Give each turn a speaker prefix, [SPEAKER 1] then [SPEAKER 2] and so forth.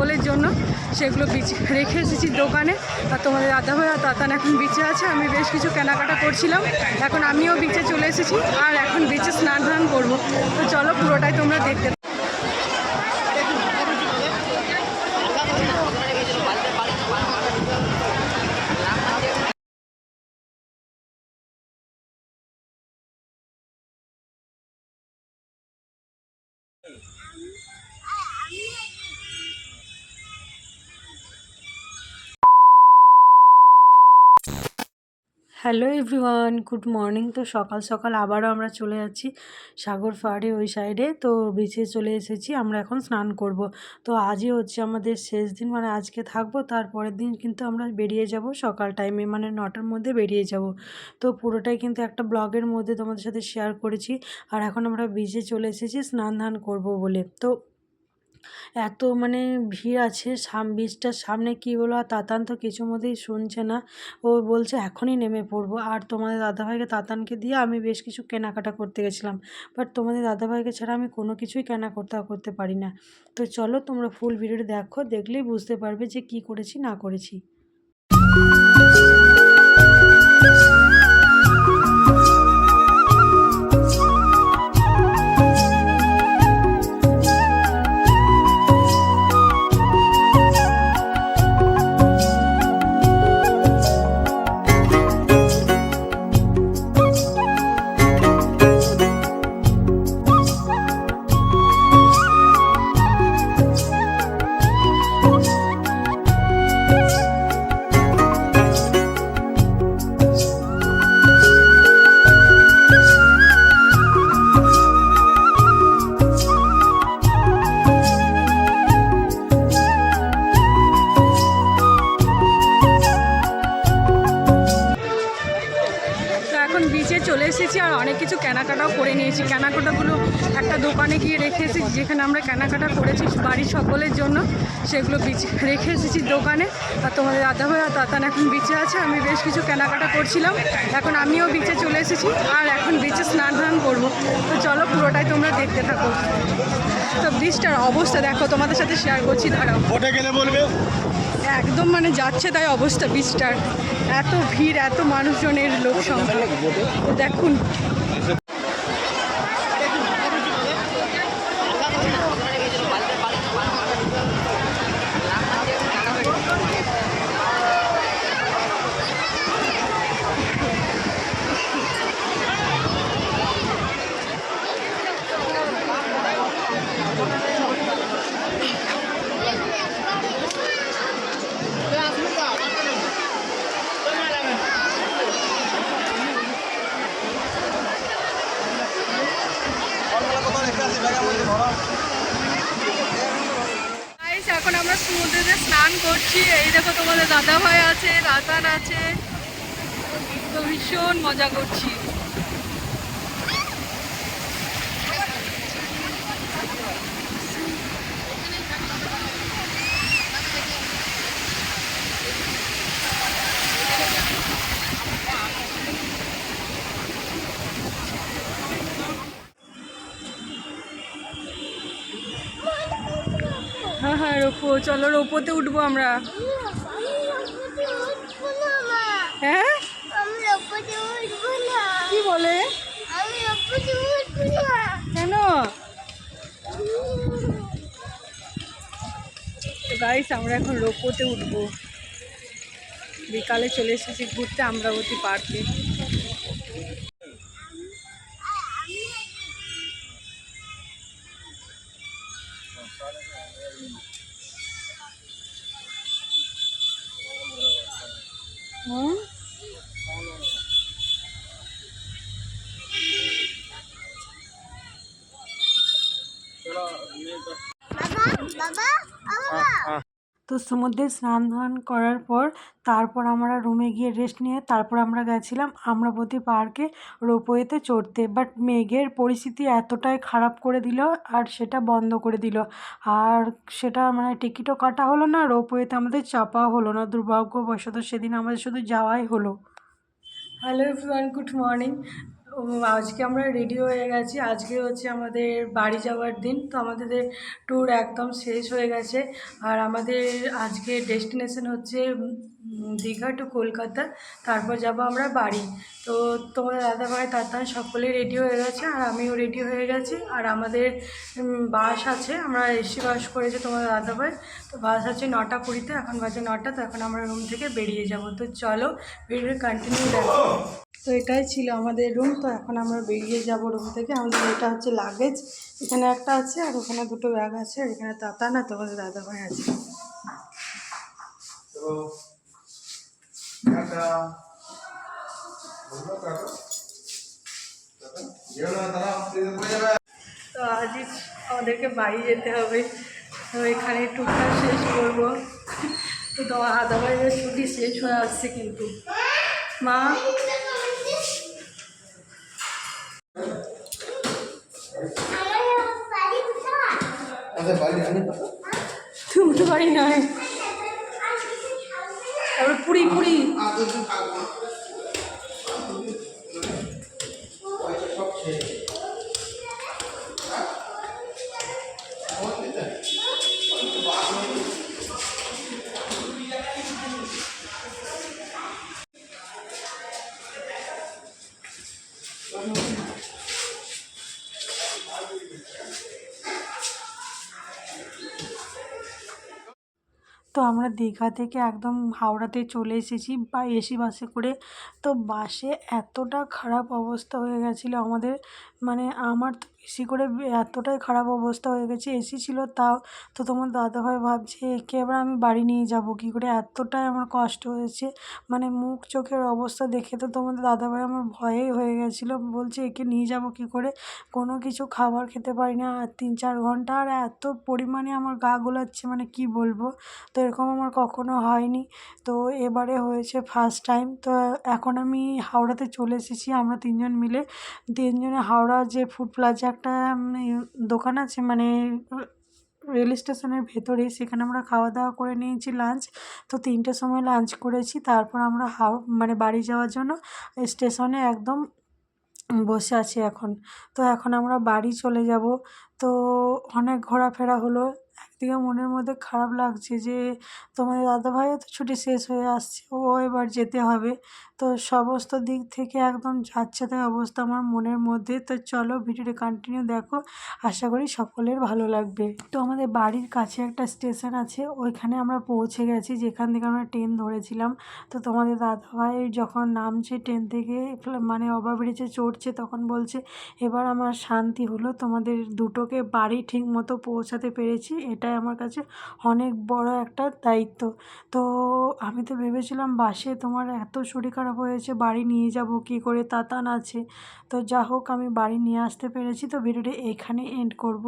[SPEAKER 1] সকলের জন্য সেগুলো বিচ রেখে এসেছি দোকানে। আর তোমাদের দাদাভাই আর দাদান এখন বিচে আছে, আমি বেশ কিছু কেনাকাটা করছিলাম। এখন আমিও বিচে চলে এসেছি, আর এখন বিচে স্নান ধান করব। তো চলো পুরোটাই তোমরা দেখতে হ্যালো এভরিওয়ান গুড মর্নিং তো সকাল সকাল আবারও আমরা চলে যাচ্ছি সাগর পাহাড়ে ওই সাইডে তো বিচে চলে এসেছি, আমরা এখন স্নান করব। তো আজই হচ্ছে আমাদের শেষ দিন মানে আজকে থাকব। তারপরের দিন কিন্তু আমরা বেরিয়ে যাব সকাল টাইমে মানে নটার মধ্যে বেরিয়ে যাব। তো পুরোটাই কিন্তু একটা ব্লগের মধ্যে তোমাদের সাথে শেয়ার করেছি। আর এখন আমরা বিচে চলে এসেছি স্নান ধান করব বলে। তো এত মানে ভিড় আছে, সাম বীজটার সামনে কী বলো আর তাতান তো কিছু মতেই শুনছে না। ও বলছে, এখনই নেমে পড়ব। আর তোমাদের দাদাভাইকে, তাতানকে দিয়ে আমি বেশ কিছু কেনাকাটা করতে গেছিলাম। বাট তোমাদের দাদাভাইকে ছাড়া আমি কোনো কিছুই কেনা করতে করতে পারি না। তো চলো, তোমরা ফুল ভিডিওটা দেখো, দেখলেই বুঝতে পারবে যে কি করেছি, না করেছি। চলে এসেছি আর অনেক কিছু কেনাকাটাও করে নিয়েছি। কেনাকাটাগুলো একটা দোকানে গিয়ে রেখে এসেছি যেখানে আমরা কেনাকাটা করেছি বাড়ির সকলের জন্য। সেগুলো বিচ রেখে এসেছি দোকানে। আর তোমাদের দাদা ভাই আর তাতান এখন বিচে আছে আমি বেশ কিছু কেনাকাটা করছিলাম। এখন আমিও বিচে চলে এসেছি আর এখন বিচে স্নান ধান করব। তো চলো পুরোটাই তোমরা দেখতে থাকো। তো ব্রিজটার অবস্থা দেখো তোমাদের সাথে শেয়ার করছি দাঁড়াও।
[SPEAKER 2] ভোটে গেলে বলবে?
[SPEAKER 1] একদম মানে যাচ্ছে তাই অবস্থা বীজটার এত ভিড় এত মানুষজনের লোক সংখ্যা। দেখুন। এখন আমরা সমুদ্রে স্নান করছি, এই দেখো তোমাদের দাদা ভাই আছে, রাতান আছে। তো ভীষণ মজা করছি। হ্যাঁ রোপো, চলো রোপোতে উঠবো আমরা। হ্যাঁ? কি বলে? কেন? গাইস আমরা এখন রোপোতে উঠবো। বিকালে চলে এসেছি ঘুরতে, আমরাবতী পার্কে। 응? बाबा बाबा তো সমুদ্রে স্নান ধান করার পর তারপর আমরা রুমে গিয়ে রেস্ট নিয়ে তারপর আমরা গেছিলাম আমরাবতী পার্কে রোপওয়েতে চড়তে। বাট মেঘের পরিস্থিতি এতটাই খারাপ করে দিল আর সেটা বন্ধ করে দিল। আর সেটা মানে টিকিটও কাটা হলো না রোপওয়েতে আমাদের চাপা হলো না। দুর্ভাগ্যবশত সেদিন আমাদের শুধু যাওয়াই হলো। হ্যালো এভরিওয়ান গুড মর্নিং আজকে আমরা রেডি হয়ে গেছি। আজকে হচ্ছে আমাদের বাড়ি যাওয়ার দিন, তো আমাদের ট্যুর একদম শেষ হয়ে গেছে। আর আমাদের আজকে ডেস্টিনেশন হচ্ছে দীঘা টু কলকাতা, তারপর যাব আমরা বাড়ি। তো তোমাদের দাদাভাই, তাতান সকলে রেডি হয়ে গেছে, আর আমিও রেডি হয়ে গেছি। আর আমাদের বাস আছে, আমরা এসি বাস করেছি তোমাদের দাদাভাই। তো বাস আছে নটা কুড়িতে, এখন বাজে নটা, তো এখন আমরা রুম থেকে বেরিয়ে যাব। তো চলো ভিডিও কন্টিনিউ দেখো। তো এটাই ছিল আমাদের রুম তো এখন আমরা বেরিয়ে যাব রুম থেকে। আমাদের এটা হচ্ছে লাগেজ এখানে একটা আছে, আর ওখানে দুটো ব্যাগ আছে, আর এখানে তাতা না তোমাদের দাদা ভাই আছে।
[SPEAKER 2] তো
[SPEAKER 1] তো আজই আমাদেরকে বাড়ি যেতে হবে। তো এখানে টুকটা শেষ করব। তো তোমার ভাইয়ের ছুটি শেষ হয়ে আসছে কিন্তু। মা? তুমি পারি নয় তারপর পুরি পুরি। পর্যন্ত থাকব তো আমরা দীঘা থেকে একদম হাওড়াতে চলে এসেছি বা এসি বাসে করে। তো বাসে এতটা খারাপ অবস্থা হয়ে গেছিল আমাদের। মানে আমার তো বেশি করে এতটাই খারাপ অবস্থা হয়ে গেছে, এসি ছিল তাও। তো তোমার দাদাভাই ভাবছে, একে এবার আমি বাড়ি নিয়ে যাব। কী করে? এতটাই আমার কষ্ট হয়েছে। মানে মুখ চোখের অবস্থা দেখে তো তোমাদের দাদাভাই আমার ভয়েই হয়ে গেছিল। বলছে, একে নিয়ে যাব কী করে? কোনো কিছু খাবার খেতে পারি না, আর তিন চার ঘণ্টা। আর এত পরিমাণে আমার গা গোলাচ্ছে মানে কি বলব? তো এরকম আমার কখনো হয়নি। তো এবারে হয়েছে ফার্স্ট টাইম তো এখন আমি হাওড়াতে চলে এসেছি আমরা তিনজন মিলে। তিনজনে হাওড়া যে ফুড প্লাজা একটা দোকান আছে মানে রেল স্টেশনের ভেতরে। সেখানে আমরা খাওয়া দাওয়া করে নিয়েছি লাঞ্চ তো তিনটের সময় লাঞ্চ করেছি। তারপর আমরা হাও মানে বাড়ি যাওয়ার জন্য স্টেশনে একদম বসে আছি এখন। তো এখন আমরা বাড়ি চলে যাব। তো অনেক ঘোরাফেরা হলো। একদিকে মনের মধ্যে খারাপ লাগছে যে, তোমাদের দাদাভাইও তো ছুটি শেষ হয়ে আসছে, ও এবার যেতে হবে। তো সমস্ত দিক থেকে একদম যাচ্ছে অবস্থা আমার মনের মধ্যে। তো চলো ভিডিওটি কন্টিনিউ দেখো। আশা করি সকলের ভালো লাগবে। তো আমাদের বাড়ির কাছে একটা স্টেশন আছে, ওইখানে আমরা পৌঁছে গেছি, যেখান থেকে আমরা ট্রেন ধরেছিলাম। তো তোমাদের দাদাভাই যখন নামছে ট্রেন থেকে মানে ওভারব্রিজে চড়ছে, তখন বলছে, এবার আমার শান্তি হলো, তোমাদের দুটোকে বাড়ি ঠিক মতো পৌঁছাতে পেরেছি। এটাই আমার কাছে অনেক বড় একটা দায়িত্ব। তো আমি তো ভেবেছিলাম বাসে তোমার এত শরীর খারাপ হয়েছে, বাড়ি নিয়ে যাব, কী করে তাতান আছে। তো যা হোক, আমি বাড়ি নিয়ে আসতে পেরেছি, তো ভিডিওটি এখানে এন্ড করব।